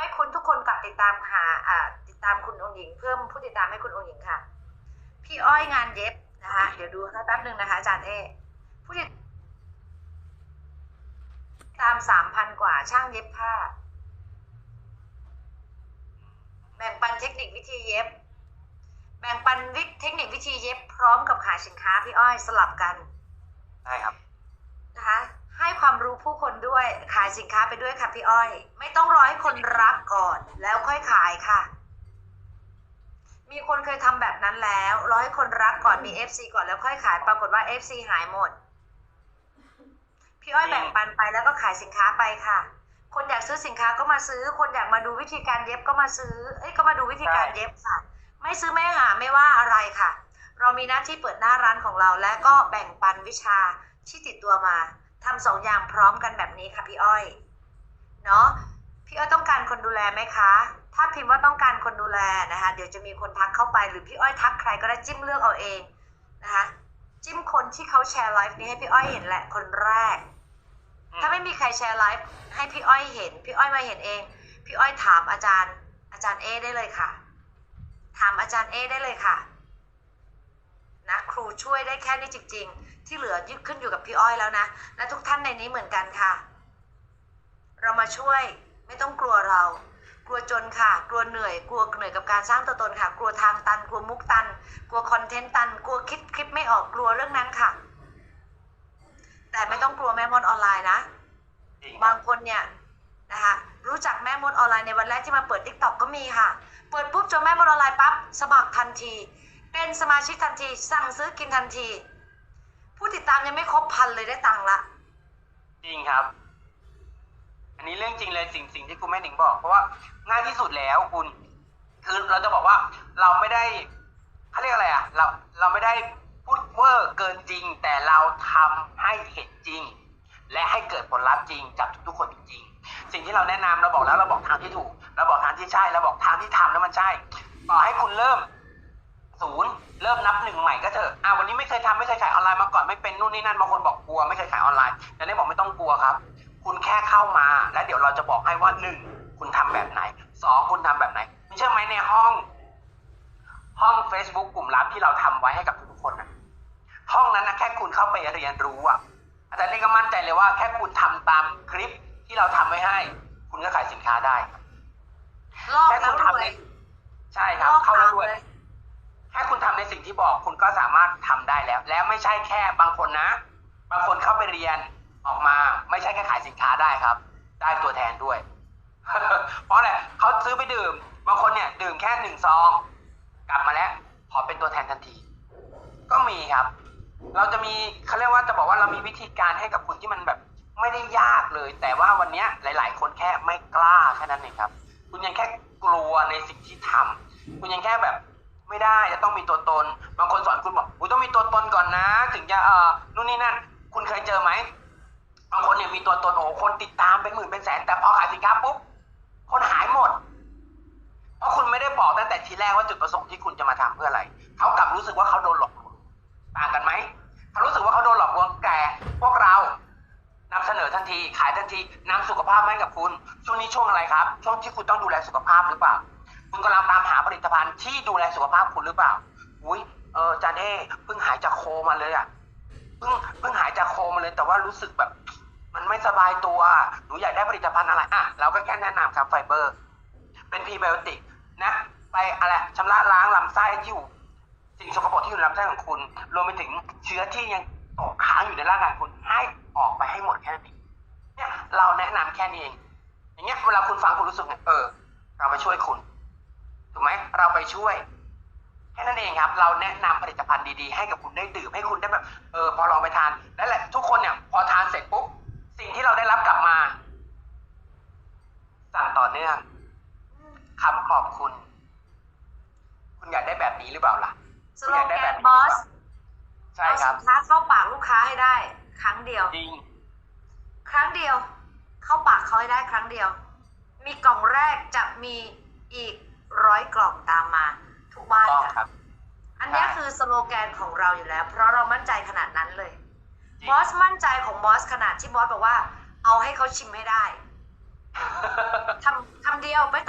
ไม่คุณทุกคนกลับติดตามหาอ่าติดตามคุณองค์หญิง เพิ่มผู้ติดตามให้คุณองค์หญิงค่ะ พี่อ้อยงานเย็บนะคะเดี๋ยวดูให้แป๊บหนึ่งนะคะอาจารย์เอผู้ติดตามสามพันกว่าช่างเย็บผ้า แบ่งปันเทคนิควิธีเย็บ แบ่งปันวิเทคนิควิธีเย็บพร้อมกับขายสินค้าพี่อ้อยสลับกัน ได้ครับ ความรู้ผู้คนด้วย ขายสินค้าไปด้วยค่ะพี่อ้อย ไม่ต้องรอให้คนรักก่อน แล้วค่อยขายค่ะ มีคนเคยทำแบบนั้นแล้ว รอให้คนรักก่อนมี FC ก่อนแล้วค่อยขาย ปรากฏว่า FC หายหมด พี่อ้อยจริงแบ่งปันไปแล้วก็ขายสินค้าไปค่ะ คนอยากซื้อสินค้าก็มาซื้อ คนอยากมาดูวิธีการเย็บก็มาซื้อ เอ้ยก็มาดูวิธีการเย็บค่ะ ไม่ซื้อไม่หาไม่ว่าอะไรค่ะ เรามีหน้าที่เปิดหน้าร้านของเรา และก็แบ่งปันวิชาที่ติดตัวมา ทำสองอย่างพร้อมกันแบบนี้ค่ะพี่อ้อย เนาะพี่อ้อยต้องการคนดูแลไหมคะ ถ้าพิมพ์ว่าต้องการคนดูแลนะคะ เดี๋ยวจะมีคนทักเข้าไปหรือพี่อ้อยทักใครก็ได้จิ้มเลือกเอาเองนะคะ จิ้มคนที่เขาแชร์ไลฟ์นี้ให้พี่อ้อยเห็นแหละคนแรก ถ้าไม่มีใครแชร์ไลฟ์ให้พี่อ้อยเห็น พี่อ้อยมาเห็นเอง พี่อ้อยถามอาจารย์ อาจารย์เอได้เลยค่ะ ถามอาจารย์เอได้เลยค่ะนะครูช่วยได้แค่นี้จริง ๆ ที่เหลือยึดขึ้นอยู่กับพี่อ้อยแล้วนะ และทุกท่านในนี้เหมือนกันค่ะ เรามาช่วยไม่ต้องกลัวเรา กลัวจนค่ะ กลัวเหนื่อย กลัวเหนื่อยกับการสร้างตัวตนค่ะ กลัวทางตัน กลัวมุกตัน กลัวคอนเทนต์ตัน กลัวคิดคลิปไม่ออก กลัวเรื่องนั้นค่ะ แต่ไม่ต้องกลัวแม่มดออนไลน์นะจริงบางคนเนี่ยนะคะรู้จักแม่มดออนไลน์ในวันแรกที่มาเปิด t ิ k t o k ก็มีค่ะ เปิดปุ๊บเจอแม่มดออนไลน์ปั๊บสมัครทันที เป็นสมาชิกทันที สั่งซื้อกินทันที ผู้ติดตามยังไม่ครบพันเลยได้ตังค์ละ จริงครับ อันนี้เรื่องจริงเลยสิ่งสิ่งที่คุณแม่หนิงบอก เพราะว่าง่ายที่สุดแล้วคุณ คือเราจะบอกว่าเราไม่ได้เขาเรียกอะไรอะ เราเราไม่ได้พูดเวอร์เกินจริง แต่เราทำให้เห็นจริง และให้เกิดผลลัพธ์จริงจากทุกๆคนจริงๆสิ่งที่เราแนะนำเราบอกแล้วเราบอกทางที่ถูก เราบอกทางที่ใช่เราบอกทางที่ทำแล้วมันใช่ ต่อให้คุณเริ่มศูนย์เริ่มนับหนึ่งใหม่ คยทำไม่เคยขายออนไลน์มาก่อนไม่เป็นนู่นนี่นั่นบางคนบอกกลัวไม่เคยขายออนไลน์แต่นี่บอกไม่ต้องกลัวครับ คุณแค่เข้ามาแล้วเดี๋ยวเราจะบอกให้ว่าหนึ่งคุณทำแบบไหนสองคุณทำแบบไหนไม่เชื่อไหมในห้อง ห้อง Facebook กลุ่มลับที่เราทำไว้ให้กับทุกๆคนนะห้องนั้นนะแค่คุณเข้าไปเรียนรู้อะอาจารย์เล่ก็มั่นใจเลยว่าแค่คุณทำตามคลิปที่เราทำไว้ให้ คุณก็ขายสินค้าได้ลอกแค่แล้คุวณรทำวในยใช่ครับลอกเข้าแล้วตามด้วย สิ่งที่บอกคุณก็สามารถทำได้แล้ว แล้วไม่ใช่แค่บางคนนะ บางคนเข้าไปเรียนออกมาไม่ใช่แค่ขายสินค้าได้ครับ ได้ตัวแทนด้วย เพราะอะไรเขาซื้อไปดื่ม บางคนเนี่ยดื่มแค่หนึ่งซอง กลับมาแล้วขอเป็นตัวแทนทันที ก็มีครับ เราจะมีเขาเรียกว่าจะบอกว่าเรามีวิธีการให้กับคุณที่มันแบบไม่ได้ยากเลย แต่ว่าวันนี้หลาย ๆ คนแค่ไม่กล้าแค่นั้นเองครับ คุณยังแค่กลัวในสิ่งที่ทำคุณยังแค่แบบ ไม่ได้จะต้องมีตัวตน บางคนสอนคุณบอกอุ้ยต้องมีตัวตนก่อนนะ ถึงจะเออนู่นนี่นั่น คุณเคยเจอไหมบางคนเนี่ยมีตัวตนโอ้คนติดตามเป็นหมื่นเป็นแสนแต่พอขายสินค้าปุ๊บคนหายหมด เพราะคุณไม่ได้บอกตั้งแต่ทีแรกว่าจุดประสงค์ที่คุณจะมาทำเพื่ออะไรเขากลับรู้สึกว่าเขาโดนหลอกลวงต่างกันไหมเขารู้สึกว่าเขาโดนหลอกลวงแต่พวกเรานำเสนอทันที ขายทันทีนำสุขภาพมาให้กับคุณ ช่วงนี้ช่วงอะไรครับ ช่วงที่คุณต้องดูแลสุขภาพหรือเปล่า คุณกำลังตามหาผลิตภัณฑ์ที่ดูแลสุขภาพคุณหรือเปล่า อุ้ยเออจานเอ้เพิ่งหายจากโคมาเลยอะเพิ่งเพิ่งหายจากโคมาเลยแต่ว่ารู้สึกแบบ มันไม่สบายตัวหนูอยากได้ผลิตภัณฑ์อะไรอะเราก็แค่แนะนำครับไฟเบอร์ เป็นพรีไบโอติกนะไปอะไรชำระล้างลำไส้ที่อยู่สิ่งสกปรกที่อยู่ในลำไส้ของคุณ รวมไปถึงเชื้อที่ยังตกค้างอยู่ในร่างกายคุณให้ออกไปให้หมดแค่นั้เนี่ยเราแนะนำแค่นี้เองอย่างเงี้ยเวลาคุณฟังคุณรู้สึกไงเออ เราไปช่วยคุณ ถูกไหมเราไปช่วยแค่นั้นเองครับ เราแนะนำผลิตภัณฑ์ดีๆ ให้กับคุณได้ดื่มให้คุณได้แบบเออพอลองไปทานแล้วแหละทุกคนเนี่ยพอทานเสร็จปุ๊บสิ่งที่เราได้รับกลับมา สั่งต่อเนื่องคำขอบคุณ คุณอยากได้แบบนี้หรือเปล่าล่ะสคุณโลอยากได้แกแบนบนี้บอหรือสเปล่าใช่เอาครัสิบนค้าเข้าปากลูกค้าให้ได้ ครั้งเดียวจริงครั้งเดียว เข้าปากเขาให้ได้ครั้งเดียว มีกล่องแรกจะมีอีก ร้อยกล่องตามมาทุกบ้านต้องคค่ะรับ อันเนี้ยใช่คือสโลแกนของเราอยู่แล้ว เพราะเรามั่นใจขนาดนั้นเลยจริง บอสมั่นใจของบอสขนาดที่บอสบอกว่า เอาให้เขาชิมให้ได้คำคำเดียวไม่